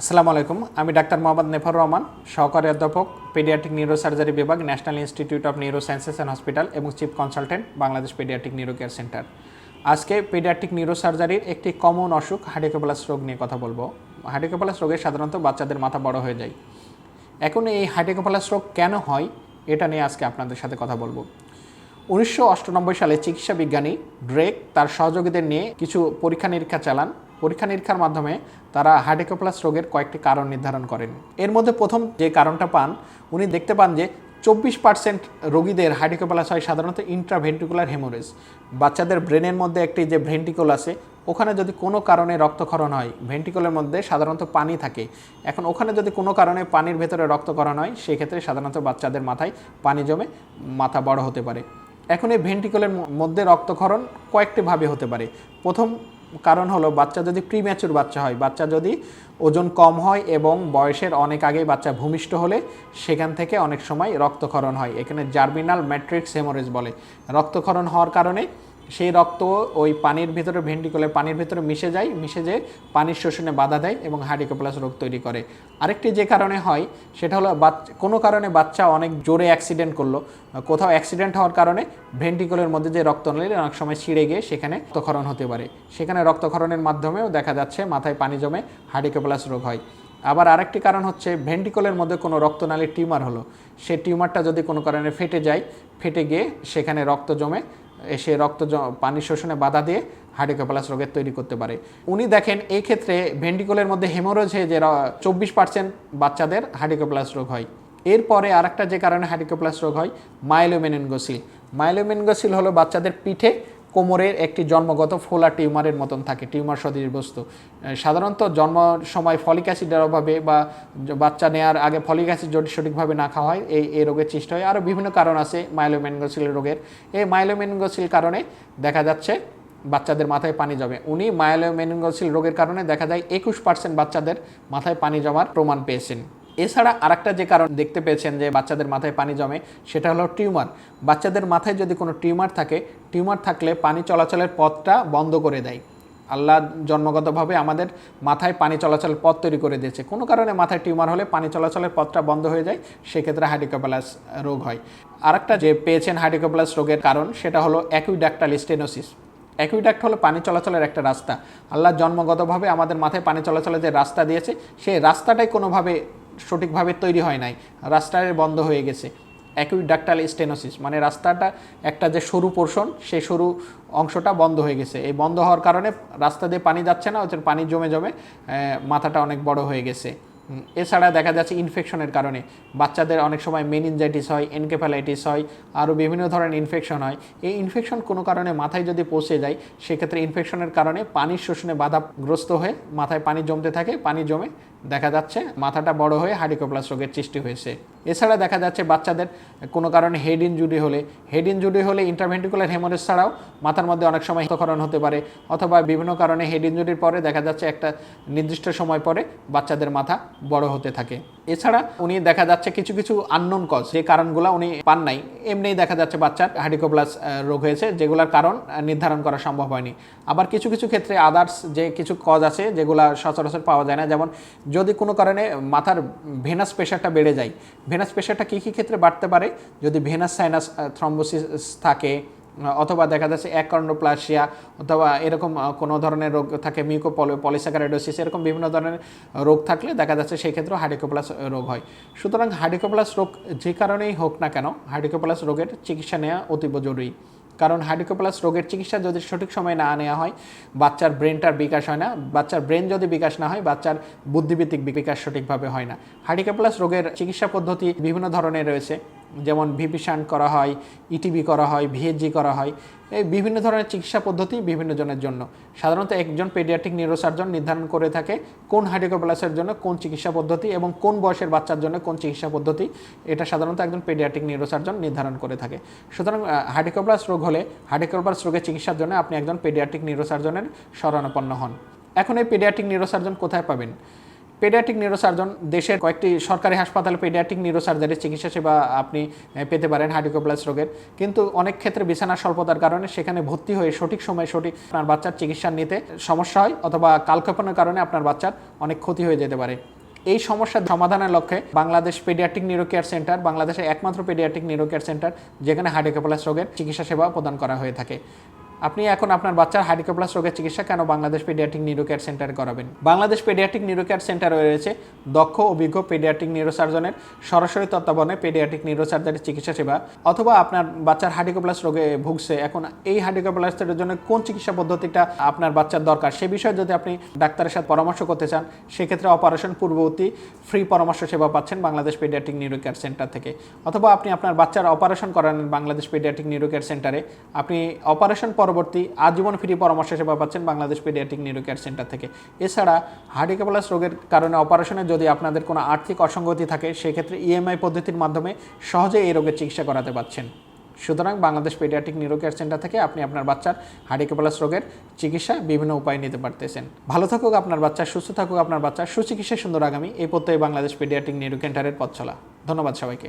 আসসালামু আলাইকুম। আমি ডাক্তার মোহাম্মদ নেফর রহমান, সহকারী অধ্যাপক, পেডিয়াট্রিক নিউরোসার্জারি বিভাগ, national institute of neuro sciences and hospital এবং chief consultant, Bangladesh paediatric neuro care centre. আজকে পেডিয়াট্রিক নিউরোসার্জারির একটি কমন অসুখ হার্ডিকোপ্লাস রোগ নিয়ে কথা বলব। হার্ডিকোপ্লাস রোগে সাধারণত বাচ্চাদের মাথা বড় হয়ে যায়। এখন এই হার্ডিকোপ্লাস রোগ কেন হয়, এটা নিয়ে আজকে আপনাদের সাথে কথা বলব। উনিশশো সালে চিকিৎসা বিজ্ঞানী ড্রেক তার সহযোগীদের নিয়ে কিছু পরীক্ষা নিরীক্ষা চালান। পরীক্ষা নিরীক্ষার মাধ্যমে তারা হার্ডিকোপ্লাস রোগের কয়েকটি কারণ নির্ধারণ করেন। এর মধ্যে প্রথম যে কারণটা পান, উনি দেখতে পান যে চব্বিশ পার্সেন্ট রোগীদের হার্ডিকোপ্লাস হয় সাধারণত ইন্ট্রাভেন্টিকুলার হেমোরেজ বাচ্চাদের ব্রেনের মধ্যে একটি যে ভেন্টিকল আছে, ওখানে যদি কোনো কারণে রক্তক্ষরণ হয় ভেন্টিকলের মধ্যে সাধারণত পানি থাকে। এখন ওখানে যদি কোনো কারণে পানির ভেতরে রক্তক্ষরণ হয়, সেক্ষেত্রে সাধারণত বাচ্চাদের মাথায় পানি জমে মাথা বড় হতে পারে। এখন এই ভেন্টিকলের মধ্যে রক্তক্ষরণ কয়েকটি ভাবে হতে পারে। প্রথম কারণ হলো বাচ্চা যদি প্রিম্যাচুর বাচ্চা হয়, বাচ্চা যদি ওজন কম হয় এবং বয়সের অনেক আগেই বাচ্চা ভূমিষ্ঠ হলে সেখান থেকে অনেক সময় রক্তক্ষরণ হয়। এখানে জার্মিনাল ম্যাট্রিক্স হেমোরেজ বলে। রক্তক্ষরণ হওয়ার কারণে সেই রক্ত ওই পানির ভিতরে ভেন্টিকলের পানির ভিতরে মিশে যায়, মিশে যেয়ে পানির শোষণে বাধা দেয় এবং হার্ডিকোপ্লাস রোগ তৈরি করে। আরেকটি যে কারণে হয়, সেটা হলো কোনো কারণে বাচ্চা অনেক জোরে অ্যাক্সিডেন্ট করল। কোথাও অ্যাক্সিডেন্ট হওয়ার কারণে ভেন্টিকলের মধ্যে যে রক্তনালী অনেক সময় ছিঁড়ে গিয়ে সেখানে রক্তক্ষরণ হতে পারে। সেখানে রক্তক্ষরণের মাধ্যমেও দেখা যাচ্ছে মাথায় পানি জমে হার্ডিকোপ্লাস রোগ হয়। আবার আরেকটি কারণ হচ্ছে ভেন্টিকলের মধ্যে কোনো রক্তনালীর টিউমার হলো। সেই টিউমারটা যদি কোনো কারণে ফেটে যায়, ফেটে গিয়ে সেখানে রক্ত জমে সে রক্ত পানি শোষণে বাধা দিয়ে হার্ডিকোপ্লাস রোগের তৈরি করতে পারে। উনি দেখেন এই ক্ষেত্রে ভেন্টিকলের মধ্যে হেমোরোজ হয়ে যে চব্বিশ পার্সেন্ট বাচ্চাদের হার্ডিকোপ্লাস রোগ হয়। এরপরে আরেকটা যে কারণে হার্ডিকোপ্লাস রোগ হয়, মাইলোমেনেনগোসিল। মাইলোমেনগোসিল হলো বাচ্চাদের পিঠে কোমরের একটি জন্মগত ফোলা টিউমারের মতন থাকে, টিউমার সদৃশ বস্তু। সাধারণত জন্ম সময় ফলিক অ্যাসিডের অভাবে বা বাচ্চা নেওয়ার আগে ফলিক অ্যাসিড যদি সঠিকভাবে না খাওয়া হয়, এই এই রোগের সৃষ্টি হয়। আরও বিভিন্ন কারণ আছে মাইলোমেনগোসিল রোগের। এই মাইলোমেনগোসিল কারণে দেখা যাচ্ছে বাচ্চাদের মাথায় পানি জমে। উনি মায়োলোমেনিনগোসিল রোগের কারণে দেখা যায় একুশ পার্সেন্ট বাচ্চাদের মাথায় পানি জমার প্রমাণ পেয়েছেন। এছাড়া আরেকটা যে কারণ দেখতে পেয়েছেন যে বাচ্চাদের মাথায় পানি জমে, সেটা হলো টিউমার। বাচ্চাদের মাথায় যদি কোনো টিউমার থাকে, টিউমার থাকলে পানি চলাচলের পথটা বন্ধ করে দেয়। আল্লাহ জন্মগতভাবে আমাদের মাথায় পানি চলাচলের পথ তৈরি করে দিয়েছে। কোনো কারণে মাথায় টিউমার হলে পানি চলাচলের পথটা বন্ধ হয়ে যায়, সেক্ষেত্রে হার্ডিকোপ্যালাস রোগ হয়। আরেকটা যে পেয়েছেন হার্ডিকোপ্যালাস রোগের কারণ, সেটা হলো অ্যাকুইডাক্টাল স্টেনোসিস। অ্যাকুইডাক্ট হলো পানি চলাচলের একটা রাস্তা। আল্লাহ জন্মগতভাবে আমাদের মাথায় পানি চলাচলের যে রাস্তা দিয়েছে, সেই রাস্তাটাই কোনোভাবে সঠিকভাবে তৈরি হয় নাই, রাস্তায় বন্ধ হয়ে গেছে। অ্যাকুইডাক্টাল স্টেনোসিস মানে রাস্তাটা একটা যে সরু পোর্শন সেই সরু অংশটা বন্ধ হয়ে গেছে। এই বন্ধ হওয়ার কারণে রাস্তা দিয়ে পানি যাচ্ছে না হচ্ছে পানি জমে জমে মাথাটা অনেক বড় হয়ে গেছে। এছাড়া দেখা যাচ্ছে ইনফেকশনের কারণে। বাচ্চাদের অনেক সময় মেনিনজাইটিস হয় এনকেফালাইটিস হয় আরও বিভিন্ন ধরনের ইনফেকশন হয়। এই ইনফেকশন কোনো কারণে মাথায় যদি পৌঁছে যায়, সেক্ষেত্রে ইনফেকশনের কারণে পানির শোষণে বাধাগ্রস্ত হয়ে মাথায় পানি জমতে থাকে, পানি জমে দেখা যাচ্ছে মাথাটা বড় হয়ে হার্ডিকোপ্লাস রোগের সৃষ্টি হয়েছে। এছাড়া দেখা যাচ্ছে বাচ্চাদের কোনো কারণে হেড ইনজুরি হলে হেড ইনজুরি হলে ইন্টারভেন্টিকুলার হেমোরেজ ছাড়াও মাথার মধ্যে অনেক সময় রক্তক্ষরণ হতে পারে, অথবা বিভিন্ন কারণে হেড ইনজুরির পরে দেখা যাচ্ছে একটা নির্দিষ্ট সময় পরে বাচ্চাদের মাথা বড় হতে থাকে। এছাড়া উনি দেখা যাচ্ছে কিছু কিছু আননোন কজ যে কারণগুলো উনি পান নাই। এমনিই দেখা যাচ্ছে বাচ্চার হার্ডিকোপ্লাস রোগ হয়েছে, যেগুলোর কারণ নির্ধারণ করা সম্ভব হয়নি। আবার কিছু কিছু ক্ষেত্রে আদার্স যে কিছু কজ আছে, যেগুলো সচরাচর পাওয়া যায় না, যেমন যদি কোনো কারণে মাথার ভেনাস প্রেশারটা বেড়ে যায়, ভেনাস প্রেশারটা কী কী ক্ষেত্রে বাড়তে পারে? যদি ভেনাস সাইনাস থ্রম্বোসিস থাকে অথবা দেখা যাচ্ছে অ্যাকর্নোপ্লাসিয়া অথবা এরকম কোনো ধরনের রোগ থাকে মিউকো পলিস্যাকারাইডোসিস এরকম বিভিন্ন ধরনের রোগ থাকলে দেখা যাচ্ছে সেই ক্ষেত্রেও হার্ডিকোপ্লাস রোগ হয়। সুতরাং হার্ডিকোপ্লাস রোগ যে কারণেই হোক না কেন হার্ডিকোপ্লাস রোগের চিকিৎসা নেওয়া অতীব জরুরি। কারণ হাইড্রোকোপ্লাস রোগের চিকিৎসা যদি সঠিক সময় না নেওয়া হয়, বাচ্চার ব্রেনটার বিকাশ হয় না। বাচ্চার ব্রেন যদি বিকাশ না হয়, বাচ্চার বুদ্ধিভিত্তিক বিকাশ সঠিকভাবে হয় না। হাইড্রোকোপ্লাস রোগের চিকিৎসা পদ্ধতি বিভিন্ন ধরনের রয়েছে। যেমন ভিপিশান করা হয় ইটিবি করা হয় ভিএজি করা হয়। বিভিন্ন ধরনের চিকিৎসা পদ্ধতি বিভিন্ন জনের জন্য। সাধারণত একজন পেডিয়াট্রিক নিউরোসার্জন নির্ধারণ করে থাকে কোন হার্ডিকোপ্লাসের জন্য কোন চিকিৎসা পদ্ধতি এবং কোন বয়সের বাচ্চার জন্য কোন চিকিৎসা পদ্ধতি। এটা সাধারণত একজন পেডিয়াট্রিক নিউরোসার্জন নির্ধারণ করে থাকে। সুতরাং হার্ডিকোপ্লাস রোগ হলে হার্ডিকোপ্লাস রোগের চিকিৎসার জন্য আপনি একজন পেডিয়াট্রিক নিউরোসার্জনের শরণাপন্ন হন। এখন এই পেডিয়াট্রিক নিউরোসার্জন কোথায় পাবেন? পেডিয়াট্রিক নিউরোসার্জন দেশের কয়েকটি সরকারি হাসপাতালে পেডিয়াট্রিক নিউরোসার্জারির চিকিৎসা সেবা আপনি পেতে পারেন হাইড্রোকোপ্লাস রোগের। কিন্তু অনেক ক্ষেত্রে বিছানার স্বল্পতার কারণে সেখানে ভর্তি হয়ে সঠিক সময়ে সঠিক আপনার বাচ্চার চিকিৎসা নিতে সমস্যা হয় অথবা কালক্ষেপণের কারণে আপনার বাচ্চার অনেক ক্ষতি হয়ে যেতে পারে। এই সমস্যার সমাধানের লক্ষ্যে Bangladesh paediatric neuro care centre বাংলাদেশের একমাত্র পেডিয়াট্রিক নিউরো কেয়ার সেন্টার যেখানে হাইড্রোকোপ্লাস রোগের চিকিৎসা সেবা প্রদান করা হয়ে থাকে। আপনি এখন আপনার বাচ্চার হাইড্রোকোপ্লাস রোগের চিকিৎসা কেন বাংলাদেশ পেডিয়াট্রিক নিউরো কেয়ার সেন্টারে করাবেন? বাংলাদেশ পেডিয়াট্রিক নিউরো কেয়ার সেন্টারে রয়েছে দক্ষ অভিজ্ঞ পেডিয়াট্রিক নিউরোসার্জনের সরাসরি তত্ত্বাবধানে পেডিয়াট্রিক নিউরোসার্জারির চিকিৎসা সেবা। অথবা আপনার বাচ্চার হাইড্রোকোপ্লাস রোগে ভুগছে, এখন এই হাইড্রোকোপ্লাসের জন্য কোন চিকিৎসা পদ্ধতিটা আপনার বাচ্চার দরকার? সে বিষয়ে যদি আপনি ডাক্তারের সাথে পরামর্শ করতে চান, সেক্ষেত্রে অপারেশন পূর্ববর্তী ফ্রি পরামর্শ সেবা পাচ্ছেন Bangladesh paediatric neuro care centre থেকে। অথবা আপনি আপনার বাচ্চার অপারেশন করান বাংলাদেশ পেডিয়াট্রিক নিউরো কেয়ার সেন্টারে। আপনি অপারেশন পরবর্তী আজীবন ফ্রি পরামর্শ সেবা পাচ্ছেন Bangladesh paediatric neuro care centre থেকে। এছাড়া হার্ডিকাপ্লাস রোগের কারণে অপারেশনে যদি আপনাদের কোনো আর্থিক অসঙ্গতি থাকে, সেক্ষেত্রে ইএমআই পদ্ধতির মাধ্যমে সহজে এই রোগের চিকিৎসা করাতে পারছেন সুতরাং Bangladesh paediatric neuro care centre থেকে আপনি আপনার বাচ্চার হার্ডিকাপ্লাস রোগের চিকিৎসা বিভিন্ন উপায় নিতে পারতেছেন। ভালো থাকুক আপনার বাচ্চা, সুস্থ থাকুক আপনার বাচ্চা। সুচিকিৎসা সুন্দর আগামী। এই প্রত্যয়ে বাংলাদেশ পেডিয়াট্রিক নিউরো সেন্টারের পথ চলা ধন্যবাদ সবাইকে।